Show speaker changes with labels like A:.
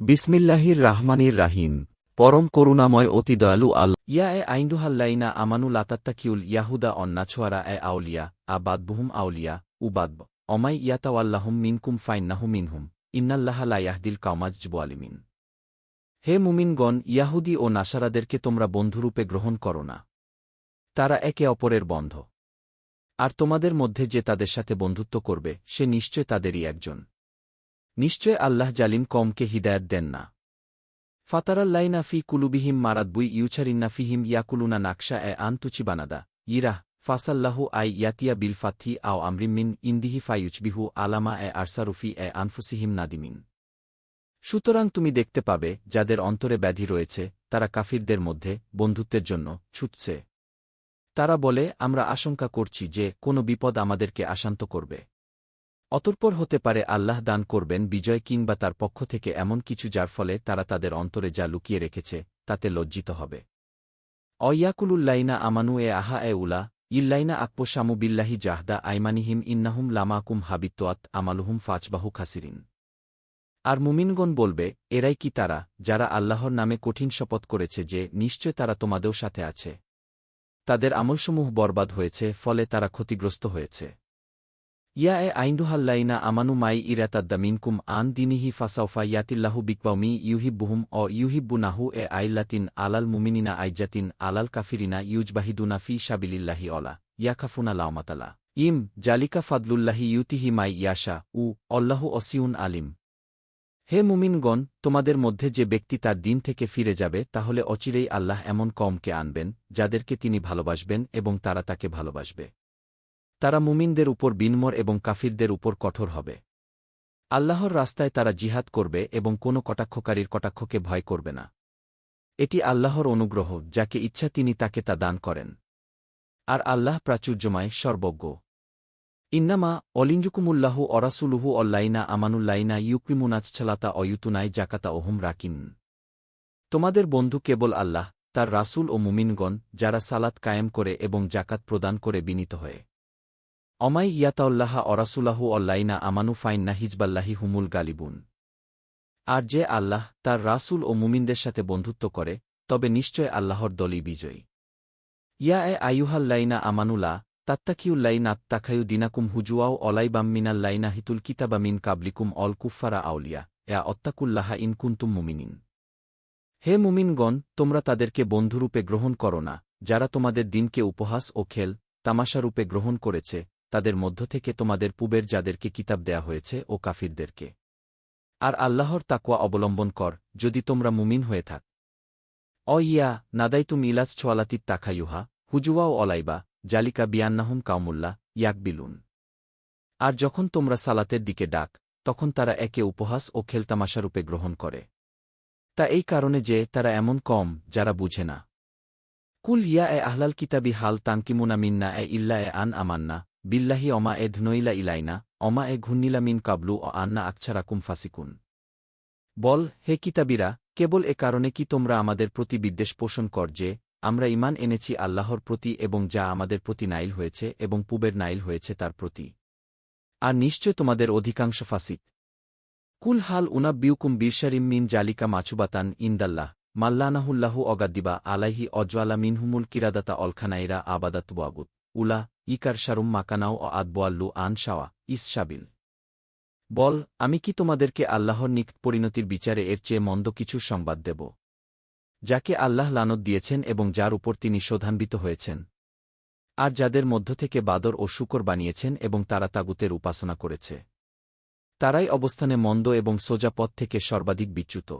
A: বিসমিল্লাহির রাহমানির রাহিম। পরম করুণাময় অতি দয়ালু আল ইয়া এ আইন্ডুহাল্লাইনা আমানু লাতাত্তাকিউল ইয়াহুদা অন্নাছোয়ারা এ আউলিয়া, আ বাদবুহুম আউলিয়া উবাদব অমাই ইয়াতাওয়াল্লাহুম মিনকুম ফাইন্নাহু মিনহুম। ইন্নাল্লাহা লা ইয়াহদিল কাউমাজ জুয়ালিমিন হে মুমিনগণ, ইয়াহুদি ও নাসারাদেরকে তোমরা বন্ধুরূপে গ্রহণ করো না। তারা একে অপরের বন্ধ। আর তোমাদের মধ্যে যে তাদের সাথে বন্ধুত্ব করবে, সে নিশ্চয় তাদেরই একজন। নিশ্চয় আল্লাহ জালিম কমকে হিদায়ত দেন না। ফাতারাল্লাইনা ফি কুলুবিহিম মারাদবুই ইউছারিন্না ফিহিম ইয়াকুলুনা নাকশা এ আন্তুচি বানাদা। ইরাহ, ফাসাল্লাহু আই ইয়াতিয়া বিল ফাথি আও আমরিমিন ইন্দিহি ফাইউচবিহু আলামা এ আরসারুফি এ আনফুসিহিম নাদিমিন। সুতরাং তুমি দেখতে পাবে, যাদের অন্তরে ব্যাধি রয়েছে, তারা কাফিরদের মধ্যে, বন্ধুত্বের জন্য, ছুটছে। তারা বলে, আমরা আশঙ্কা করছি যে, কোনো বিপদ আমাদেরকে আশান্ত করবে। অতঃপর হতে পারে আল্লাহ দান করবেন বিজয় কিংবা তার পক্ষ থেকে এমন কিছু যার ফলে তারা তাদের অন্তরে যা লুকিয়ে রেখেছে, তাতে লজ্জিত হবে। অয়াকুলুল্লাইনা আমানু এ আহা এ উলা, ইল্লাইনা আকপো শামু বিল্লাহি জাহদা আইমানিহিম ইন্নাহুম লামাকুম হাবিত্তোয়াত আমালুহুম ফাচবাহু খাসিরিন। আর মুমিনগণ বলবে, এরাই কি তারা, যারা আল্লাহর নামে কঠিন শপথ করেছে যে নিশ্চয় তারা তোমাদেও সাথে আছে। তাদের আমলসমূহ বরবাদ হয়েছে, ফলে তারা ক্ষতিগ্রস্ত হয়েছে। ইয়া এ আইন্ডুহাল্লাইনা আমানু মাই ইরাতাদ্দা মিনকুম আন দিনিহি ফাসাউফা ইয়াতিল্লাহু বিকবাউমি ইউহিব্বুহুম অ ইউহিব্বুনাহু এ আইল্লাতিন আলাল মুমিনিনা আইজাতিন আলাল কাফিরিনা ইউজবাহিদুনা ফি সাবিলিল্লাহি অলা ইয়াখাফুনা লাওমাতালা। ইম, জালিকা ফাদলুল্লাহি ইউতিহি মাই ইয়াশা, উ, অল্লাহু অসিউন আলিম। হে মুমিনগণ, তোমাদের মধ্যে যে ব্যক্তি তার দিন থেকে ফিরে যাবে, তাহলে অচিরেই আল্লাহ এমন কমকে আনবেন, যাদেরকে তিনি ভালোবাসবেন এবং তারা তাকে ভালোবাসবে। তারা মুমিনদের উপর বিনমর এবং কাফিরদের উপর কঠোর হবে। আল্লাহর রাস্তায় তারা জিহাদ করবে এবং কোনো কটাক্ষকারীর কটাক্ষকে ভয় করবে না। এটি আল্লাহর অনুগ্রহ, যাকে ইচ্ছা তিনি তাকে তা দান করেন। আর আল্লাহ প্রাচুর্যময়, সর্বজ্ঞ। ইন্নামা অলিঞ্জুকুমুল্লাহু অরাসুলুহু অল্লাইনা আমানুল্লাইনা ইউক্রিমুনাজছলাতা অয়ুতুনাই জাকাতা ওহুম রাকিন। তোমাদের বন্ধু কেবল আল্লাহ, তার রাসূল ও মুমিনগণ, যারা সালাত কায়েম করে এবং জাকাত প্রদান করে বিনীত হয়ে। অমাই ইয়াতাউল্লাহা অরাসুলাহু অল্লাইনা আমানু ফাইন্না হিজবাল্লাহি হুমুল গালিবুন। আর যে আল্লাহ তার রাসূল ও মুমিনদের সাথে বন্ধুত্ব করে, তবে নিশ্চয় আল্লাহর দলই বিজয়ী। ইয়া এ আয়ুহাল্লাইনা আমানুলা তাত্তাকিউল্লাই নাত্তাখায়ু দিনাকুম হুজুয়াও অলাইবাম মিনাল্লাইনা হিতুল কিতাবা মিন কাবলিকুম অল কুফারা আউলিয়া এয়া অত্তাকুল্লাহা ইনকুন্তুম মুমিনিন। হে মুমিনগণ, তোমরা তাদেরকে বন্ধুরূপে গ্রহণ করো না, যারা তোমাদের দিনকে উপহাস ও খেল, তামাশারূপে গ্রহণ করেছে তাদের মধ্য থেকে তোমাদের পূবের যাদেরকে কিতাব দেয়া হয়েছে ও কাফিরদেরকে। আর আল্লাহর তাকওয়া অবলম্বন কর, যদি তোমরা মুমিন হয়ে থাক। অ ইয়া নাদাইতু মিলাজ ছোয়ালাতিত তাখাইউহা হুজুয়া ও অলাইবা, জালিকা বিয়ান্নাহুম কাউমুল্লা ইয়াকবিলুন। আর যখন তোমরা সালাতের দিকে ডাক, তখন তারা একে উপহাস ও খেলতামাশারূপে গ্রহণ করে। তা এই কারণে যে তারা এমন কম, যারা বুঝে না। কুল ইয়া এ আহলাল কিতাবি হাল তানকিমুনা মিন্না এ ইল্লা এ আন আমান্না বিল্লাহি অমা এ ধনইলা ইলাইনা অমা এ ঘুন্নিলা মিন কাবলু ও আন্না আকছারাকুম ফাসিকুন বল হে কিতাবিরা কেবল এ কারণে কি তোমরা আমাদের প্রতি বিদ্বেষ পোষণ কর যে আমরা ইমান এনেছি আল্লাহর প্রতি এবং যা আমাদের প্রতি নাইল হয়েছে এবং পুবের নাইল হয়েছে তার প্রতি আর নিশ্চয় তোমাদের অধিকাংশ ফাসিক কুল হাল উনাব্বিউকুম বীরশারিম মিন জালিকা মাছুবাতান ইন্দাল্লাহ মাল্লানাহুল্লাহু অগাদ্দিবা আলাইহি অজওয়ালা মিনহুমুল কিরাদাতা অলখানাইরা আবাদাতুয়াগুত উলা, ইকার শারুম মাকানাও অ আদবোয়াল্লু আন শাওয়া ইসশাবিল বল, আমি কি তোমাদেরকে আল্লাহর নিকট পরিণতির বিচারে এর চেয়ে মন্দ কিছু সংবাদ দেব? যাকে আল্লাহ লানত দিয়েছেন এবং যার উপর তিনি শোধান্বিত হয়েছেন। আর যাদের মধ্য থেকে বাদর ও শুকর বানিয়েছেন এবং তারা তাগুতের উপাসনা করেছে। তারাই অবস্থানে মন্দ এবং সোজা পথ থেকে সর্বাধিক বিচ্যুত।